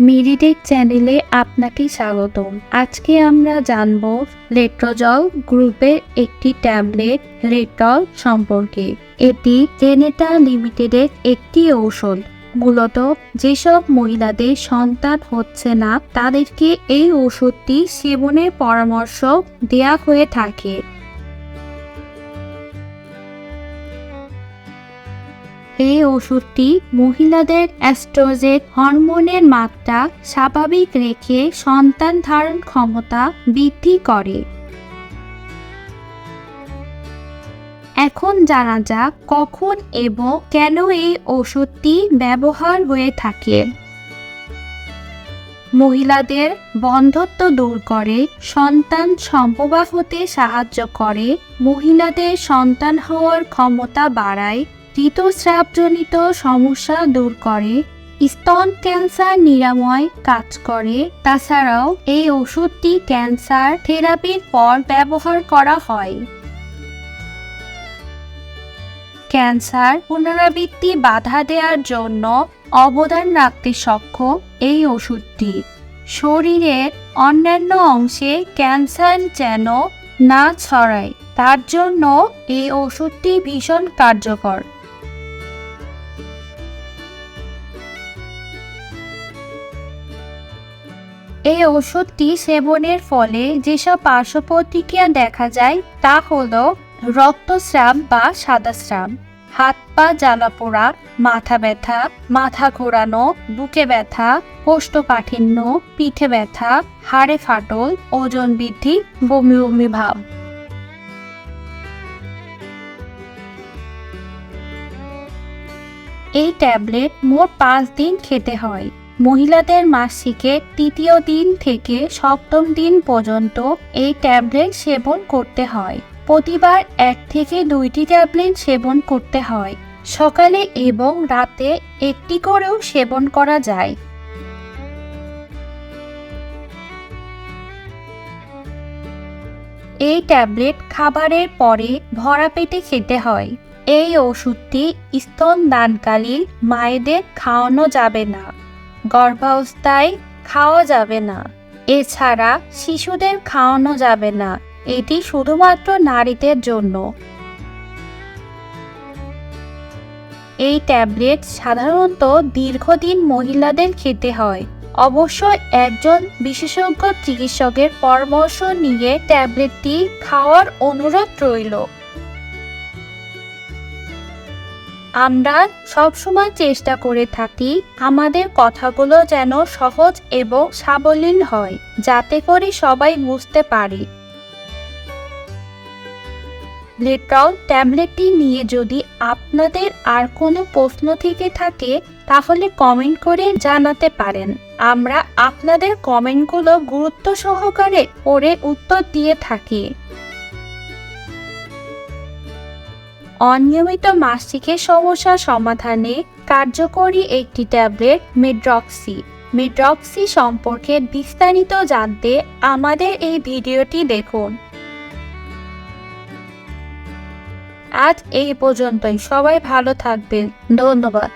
মিরিটেক চ্যানেলে আপনাকে স্বাগতম। আজকে আমরা জানব লেট্রোজল গ্রুপের একটি ট্যাবলেট লেট্রল সম্পর্কে। এটি জেনেটা লিমিটেডের একটি ঔষধ। মূলত যেসব মহিলাদের সন্তান হচ্ছে না, তাদেরকে এই ওষুধটি সেবনের পরামর্শ দেয়া হয়ে থাকে। এই ওষুধটি মহিলাদের অ্যাস্ট্রোজেন হরমোনের মাত্রা স্বাভাবিক রেখে সন্তান ধারণ ক্ষমতা বৃদ্ধি করে। এখন জানা যাক কখন এবং কেন এই ওষুধটি ব্যবহার হয়ে থাকে। মহিলাদের বন্ধত্ব দূর করে, সন্তান সম্প্রবাহ হতে সাহায্য করে, মহিলাদের সন্তান হওয়ার ক্ষমতা বাড়ায় ঋতুস্রাবজনিত সমস্যা দূর করে, স্তন ক্যান্সার নিরাময় কাজ করে। তাছাড়াও, এই ওষুধটি ক্যান্সার থেরাপির পর ব্যবহার করা হয়। ক্যান্সার পুনরাবৃত্তি বাধা দেওয়ার জন্য অবদান রাখতে সক্ষম এই ওষুধটি। শরীরের অন্যান্য অংশে ক্যান্সার যেন না ছড়ায়, তার জন্য এই ওষুধটি ভীষণ কার্যকর। এই ওষুধটি সেবনের ফলে যেসব পার্শ্ব প্রতিক্রিয়া দেখা যায় তা হল রক্তস্রাব বা সাদাস্রাব, হাত পা জ্বালা পোড়া, মাথা ব্যথা, মাথা ঘোরানো, বুকে ব্যথা, কোষ্ঠকাঠিন্য, পিঠে ব্যথা, হাড়ে ফাটল, ওজন বৃদ্ধি, বমি বমি ভাব। এই ট্যাবলেট মোট পাঁচ দিন খেতে হয়। মহিলাদের মাসিকের তৃতীয় দিন থেকে সপ্তম দিন পর্যন্ত এই ট্যাবলেট সেবন করতে হয়। প্রতিবার এক থেকে দুইটি ট্যাবলেট সেবন করতে হয়। সকালে এবং রাতে একটি করেও সেবন করা যায়। এই ট্যাবলেট খাবারের পরে ভরা পেটে খেতে হয়। এই ওষুধটি স্তন দানকালীন মায়েদের খাওয়ানো যাবে না। গর্ভাবস্থায় খাওয়া যাবে না। এছাড়া শিশুদের খাওয়ানো যাবে না। এটি শুধুমাত্র নারীদের জন্য। এই ট্যাবলেট সাধারণত দীর্ঘদিন মহিলাদের খেতে হয়। অবশ্যই একজন বিশেষজ্ঞ চিকিৎসকের পরামর্শ নিয়ে ট্যাবলেটটি খাওয়ার অনুরোধ রইল। আমরা সবসময় চেষ্টা করে থাকি আমাদের কথাগুলো যেন সহজ এবং সাবলীল হয়, যাতে করে সবাই বুঝতে পারে। লেট্রল ট্যাবলেটটি নিয়ে যদি আপনাদের আর কোনো প্রশ্ন থেকে থাকে, তাহলে কমেন্ট করে জানাতে পারেন। আমরা আপনাদের কমেন্টগুলো গুরুত্ব সহকারে পড়ে উত্তর দিয়ে থাকি। অনিয়মিত মাসিকের সমস্যা সমাধানে কার্যকরী একটি ট্যাবলেট, মেড্রক্সি। মেড্রক্সি সম্পর্কে বিস্তারিত জানতে আমাদের এই ভিডিওটি দেখুন। আজ এই পর্যন্তই। সবাই ভালো থাকবেন। ধন্যবাদ।